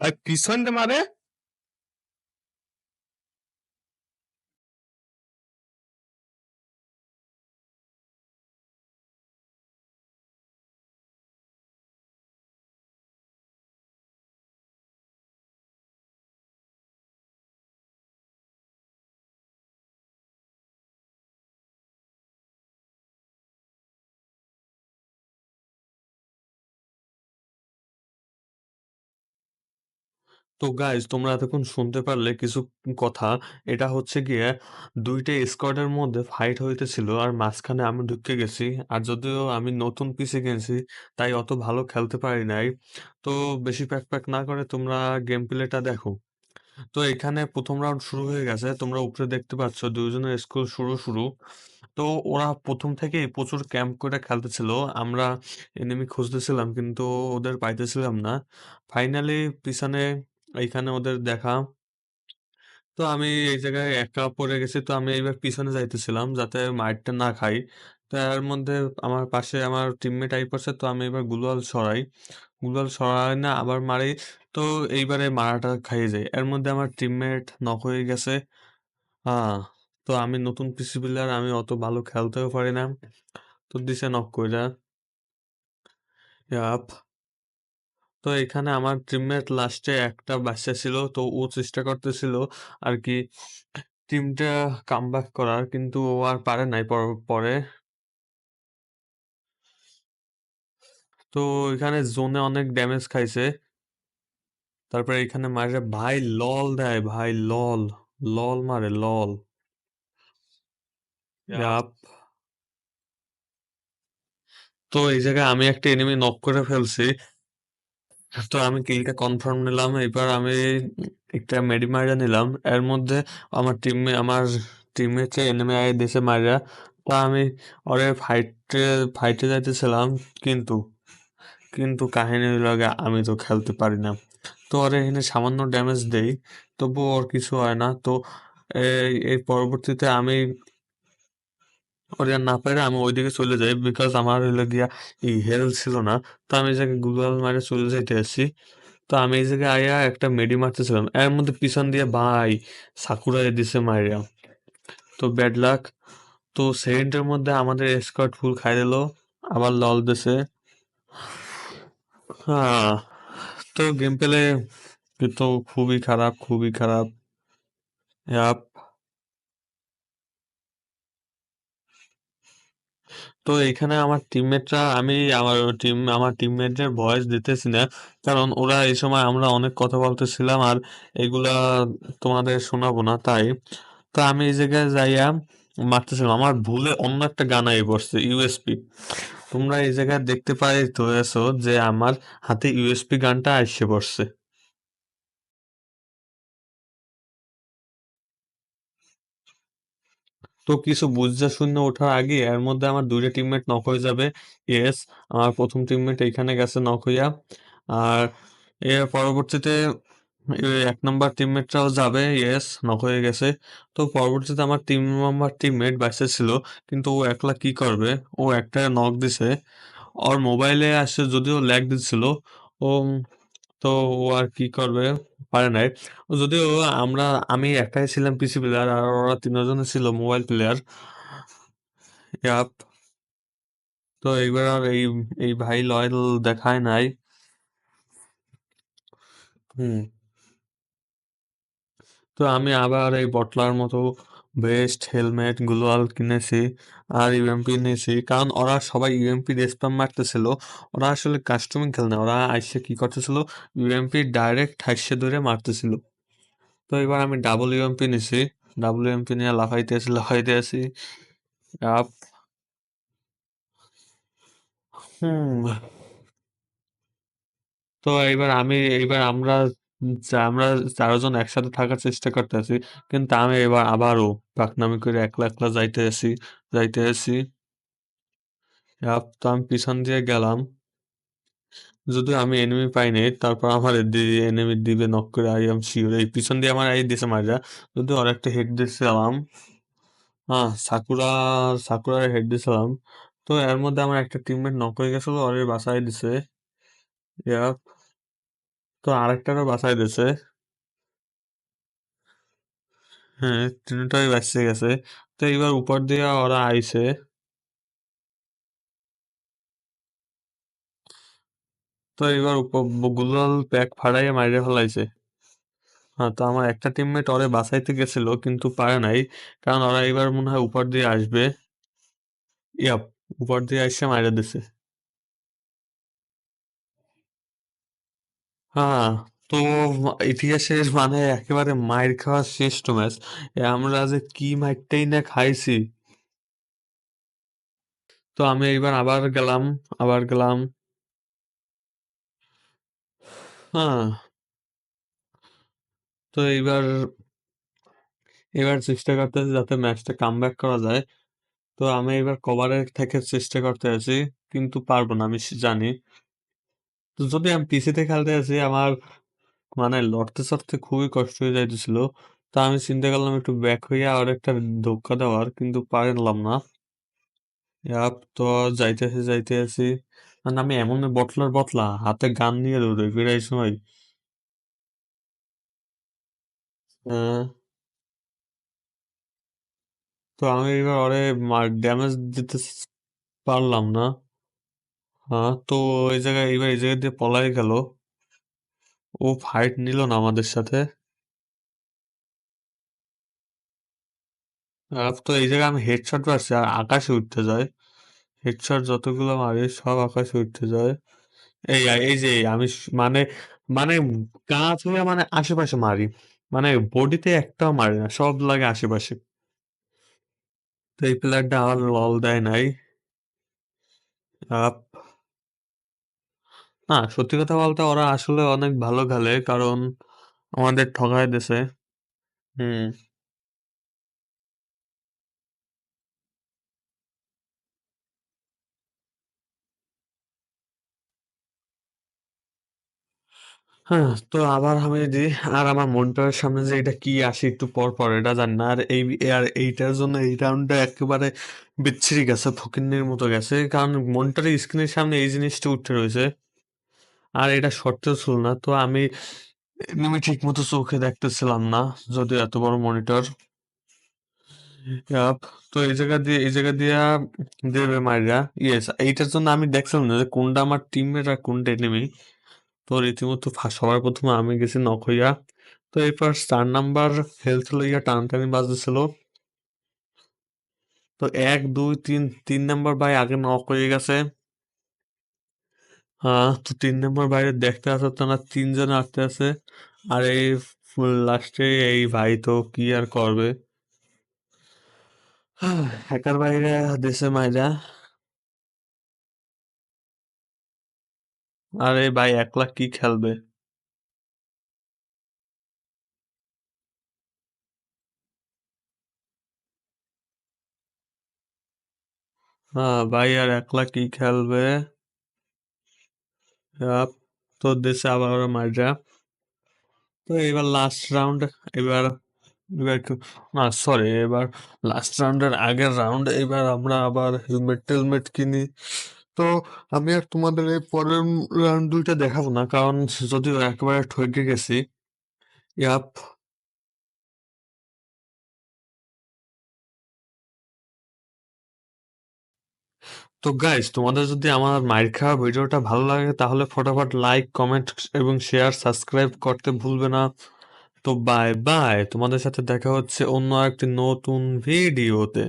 আর পিছন দিয়ে তো গাইজ তোমরা এতক্ষণ শুনতে পারলে কিছু কথা। এটা হচ্ছে গিয়ে দুইটা স্কোয়াডের মধ্যে ফাইট হইতেছিল আর মাঝখানে আমি ঢুকে গেছি। আর যদিও আমি নতুন পিসে গেছি তাই অত ভালো খেলতে পারি নাই। তো বেশি প্যাক প্যাক না করে তোমরা গেম প্লেটা দেখো। তো এখানে প্রথম রাউন্ড শুরু হয়ে গেছে। তোমরা উপরে দেখতে পাচ্ছ দুইজনের স্কুল শুরু শুরু। তো ওরা প্রথম থেকেই প্রচুর ক্যাম্প করে খেলতেছিল। আমরা এনিমি খুঁজতেছিলাম কিন্তু ওদের পাইতেছিলাম না। ফাইনালি পিছনে এইখানে ওদের দেখা। তো আমি এই জায়গায় একা পড়ে গেছি, তো আমি এইবার পিছনে যাইতেছিলাম যাতে মাইরটা না খাই। তো এর মধ্যে আমার পাশে আমার টিমমেট আই পড়ছে তো আমি এবার গুলাল সরাই। গুলাল সরাই না, আবার মারি। তো এইবারে মারাটা খাইয়ে যায় এর মধ্যে আমার টিমমেট নক হয়ে গেছে। হ্যাঁ তো আমি নতুন পিসি প্লেয়ার আমি অত ভালো খেলতেও পারি না। তো দিছে নক কইরা। ইয়াপ তো এখানে আমার টিমমেট লাস্টে একটা বাচ্চা ছিল তো ও চেষ্টা করতেছিল আর কি টিমটা কামব্যাক করার কিন্তু ও আর পারে নাই পরে তো এখানে জোনে অনেক ড্যামেজ খাইছে। তারপরে এখানে মারে ভাই লল দেয় ভাই লল লল মারে লল তো এই জায়গায় আমি একটা এনিমি নক করে ফেলছি। তো আমি কিলটা কনফার্ম নিলাম, এবার আমি একটা মেডি মাইরা নিলাম। এর মধ্যে আমার টিম আমার টিমে টিমমেটে এনিমি আই দেশে মাইরা, তো আমি ওরে ফাইটে ফাইটে যাইতেছিলাম, কিন্তু কিন্তু কাহিনী আগে আমি তো খেলতে পারি না। তো ওরে এখানে সামান্য ড্যামেজ দেই তবু ওর কিছু হয় না। তো এই পরবর্তীতে আমি ওরে না পারে আমি ওইদিকে চলে যাই বিকজ আমার হইল গিয়া এই হেলথ ছিল না। তো আমি এই জায়গায় গুগল মারে চলে যাইতে আসছি। তো আমি এই জায়গায় আয়া একটা মেডি মারতেছিলাম। এর মধ্যে পিছন দিয়ে ভাই সাকুরা দিছে মাইরা। তো ব্যাড লাক তো সেকেন্ডের মধ্যে আমাদের স্কোয়াড ফুল খাই দিল, আবার লল দিছে। হ্যাঁ তো গেম পেলে কিন্তু খুবই খারাপ খুবই খারাপ। ইয়াপ তো এখানে আমার টিমমেটরা আমি আমার টিম আমার টিমমেটদের ভয়েস দিতেছি না। কারণ ওরা এই সময় আমরা অনেক কথা বলতেছিলাম আর এগুলা তোমাদের শোনাবো না, তাই। তো আমি এই জায়গায় যাইয়া মারতেছিলাম। আমার ভুলে অন্য একটা গান আই পড়ছে ইউএসপি তোমরা এই জায়গায় দেখতে পাই তো এসো যে আমার হাতে ইউএসপি গানটা আসছে পড়ছে। তো কিছু বুঝতে শূন্য ওঠার আগে এর মধ্যে আমার দুইটা টিমমেট নক হয়ে যাবে। ইয়েস আমার প্রথম টিমমেট এইখানে গেছে নক হইয়া। আর এর পরবর্তীতে এক নম্বর টিমমেটরাও যাবে। ইয়েস নক হয়ে গেছে। তো পরবর্তীতে আমার তিন নম্বর টিমমেট বাইসে ছিল, কিন্তু ও একলা কি করবে? ও একটা নক দিছে। ওর মোবাইলে আসছে যদিও ল্যাগ দিচ্ছিল ও, তো ও আর কি করবে? পারে নাই। যদিও আমরা, আমি একাই ছিলাম পিসি প্লেয়ার আর ওরা তিনজনে ছিল মোবাইল প্লেয়ার ইয়াপ তো এইবার আর এই এই ভাই লয়েল দেখায় নাই। হুম। তো আমি আবার এই বটলার মতো ভেস্ট হেলমেট গ্লোয়াল কিনেছি আর ইউএমপি নিয়েছি। কারণ ওরা সবাই ইউএমপি স্প্যাম মারতেছিল। ওরা আসলে কাস্টমিং খেলে না। ওরা আইসে কি করতেছিল? ইউএমপি ডাইরেক্ট হাইসে ধরে মারতেছিল। তো এবার আমি ডাবল ইউএমপি নিয়েছি। ডাবল ইউএমপি নিয়ে লাফাইতে আছি লাফাইতে আছি। আপ। হুম। তো এইবার আমি এইবার আমরা যা- আমরা চারজন একসাথে থাকার চেষ্টা করতেছি। কিন্তু আমি এবার আবারও পাকনামি করে একলা একলা যাইতে আছি যাইতে আপ, তো আমি পিছন দিয়ে গেলাম। যদি আমি এনিমি পাই নাই তারপর আমার এনিমি দিবে নক করে আই এম শিওর এই পিছন দিয়ে আমার এই দিছে মারা যদি ওর একটা হেড দিয়েছিলাম হ্যাঁ সাকুরা সাকুরার হেড দিয়েছিলাম তো এর মধ্যে আমার একটা টিমমেট নক হয়ে গেছিল ওরে বাসায় দিছে। ইয়াপ তো আরেকটারও বাঁচাই দিছে। হ্যাঁ তিনটাই বাঁচতে গেছে। তো এবার উপর দিয়ে ওরা আইছে। তো এবার গুলাল প্যাক ফাড়াইয়া মাইরে ফেলাইছে। হ্যাঁ তো আমার একটা টিমমেট ওরে বাঁচাইতে গেছিল, কিন্তু পারে নাই। কারণ ওরা এবার মনে হয় উপর দিয়ে আসবে। ইয়াপ, উপর দিয়ে এসে মাইরে দিছে। হ্যাঁ তো ইতিহাসের মানে একেবারে মাইর খাওয়া শ্রেষ্ঠ ম্যাচ। আমরা যে কি মাইরটাই না খাইছি। তো আমি এইবার আবার গেলাম আবার গেলাম। হ্যাঁ। তো এইবার এবার চেষ্টা করতেছি যাতে ম্যাচটা কামব্যাক করা যায়। তো আমি এবার কভারের থেকে চেষ্টা করতে আছি, কিন্তু পারব না, আমি জানি। যদি আমি পিসিতে খেলতে আছি আমার মানে লড়তে চড়তে খুবই কষ্ট হয়ে যাইতেছিল। তা আমি চিন্তা করলাম একটু ব্যাক হইয়া আর একটা ধোক্কা দেওয়ার কিন্তু পারলাম না। ইয়াপ তো যাইতেছি যাইতেছি। মানে আমি এমন বটলার বটলা হাতে গান নিয়ে দৌড়ে ফিরাই সময়। আহ, তো আমি এবার ওরে ড্যামেজ দিতে পারলাম না। হ্যাঁ তো এই জায়গায় এবার এই জায়গা দিয়ে পলাই গেল। ও ফাইট নিল না আমাদের সাথে। আর তো এই জায়গায় আমি হেডশট মারছি আর আকাশে উঠতে যায়। হেডশট যতগুলো মারি, সব আকাশে উঠতে যায়। এই এই যে আমি মানে মানে কাজ হয়ে মানে আশেপাশে মারি। মানে বডিতে একটাও মারি না, সব লাগে আশেপাশে। তো এই প্লেয়ারটা আমার লল দেয় নাই। আপ না, সত্যি কথা বলতে ওরা আসলে অনেক ভালো খেলে কারণ আমাদের ঠকায় দিছে হুম। হ্যাঁ তো আবার আমি যে আর আমার মনিটরের সামনে যে এটা কি আসে একটু পর পর, এটা জানি না। আর এই, আর এইটার জন্য এই রাউন্ডটা একেবারে বিচ্ছিরি গেছে, ফকিন্নির মতো গেছে। কারণ মনিটরের স্ক্রিনের সামনে এই জিনিসটা উঠে রয়েছে। আর এটা সত্যিও ছিল না। তো আমি এমনি ঠিক মতো চোখে দেখতেছিলাম না, যদিও এত বড় মনিটর। তো এই জায়গা দিয়ে, এই জায়গা দিয়া দেবে মাইরা। ইয়েস এইটার জন্য আমি দেখছিলাম না যে কোনটা আমার টিমমেট আর কোনটা এনিমি তো রীতিমতো সবার প্রথমে আমি গেছি নক হইয়া। তো এরপর চার নাম্বার হেলথ লইয়া টানটানি বাজতেছিল। তো এক, দুই, তিন তিন নাম্বার ভাই আগে নক হয়ে গেছে। হ্যাঁ তো তিন নম্বর বাইরে দেখতে আসতে তো না তিনজন আসতে আছে। আর এই লাস্টে এই ভাই তো কি আর করবে? একার বাইরে দেশে মাইরা। আরে ভাই একলা কি খেলবে? হ্যাঁ ভাই আর একলা কি খেলবে? তো দেশে আবার ওরা মাইরা তো এবার লাস্ট রাউন্ড এবার এবার না সরি এবার লাস্ট রাউন্ডের আগের রাউন্ড এবার আমরা আবার হেলমেট টেলমেট কিনি। তো আমি আর তোমাদের এই পরের রাউন্ড দুইটা দেখাবো না, কারণ যদিও একেবারে ঠকে গেছি। ইয়াপ তো গাইস তোমাদের যদি আমার মায়ের খাওয়া ভিডিওটা ভালো লাগে, তাহলে ফটাফট লাইক কমেন্ট এবং শেয়ার সাবস্ক্রাইব করতে ভুলবে না। তো বাই বাই তোমাদের সাথে দেখা হচ্ছে অন্য একটি নতুন ভিডিওতে।